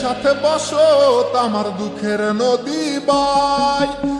সাথে বসত আমার দুঃখের নদী বাই।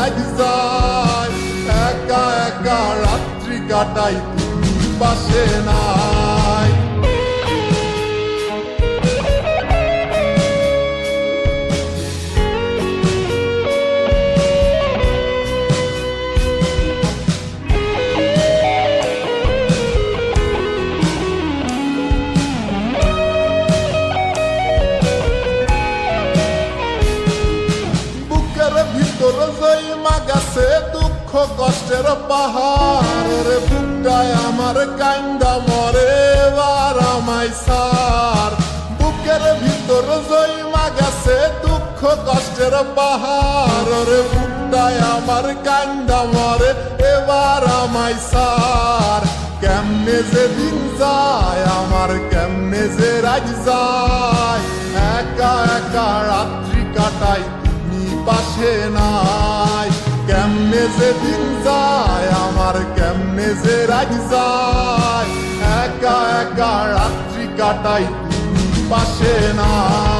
রাত যায়। একা একা রাত্রি কাটাই পাশে নাই কষ্টের পাহাড় রে বুকটায় আমার কান্দা মরে এবার আমায় সার। বুকের ভিতর জৈমা গেছে দুঃখ কষ্টের পাহাড় রে বুকটায় আমার কান্দা মরে এবার আমায় সার। কেমনে যে দিন যায়, আমার কেমনে যে রাজ যায়। একা একা রাত্রি কাটাই তুমি পাশে নাই। কেমনে যে দিন কেমনে যে রাজ যায় একা একা রাত্রি কাটাই পাশে নাই।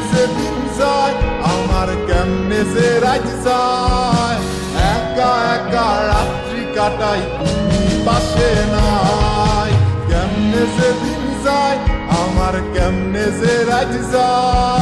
কেমনে যে দিন যায় আমার কেমনে যে রাজ যায় একা একা রাত্রি কাটাই, তুমি পাশে নাই। কেমনে যে দিন যায় আমার কেমনে যে রাজ যায়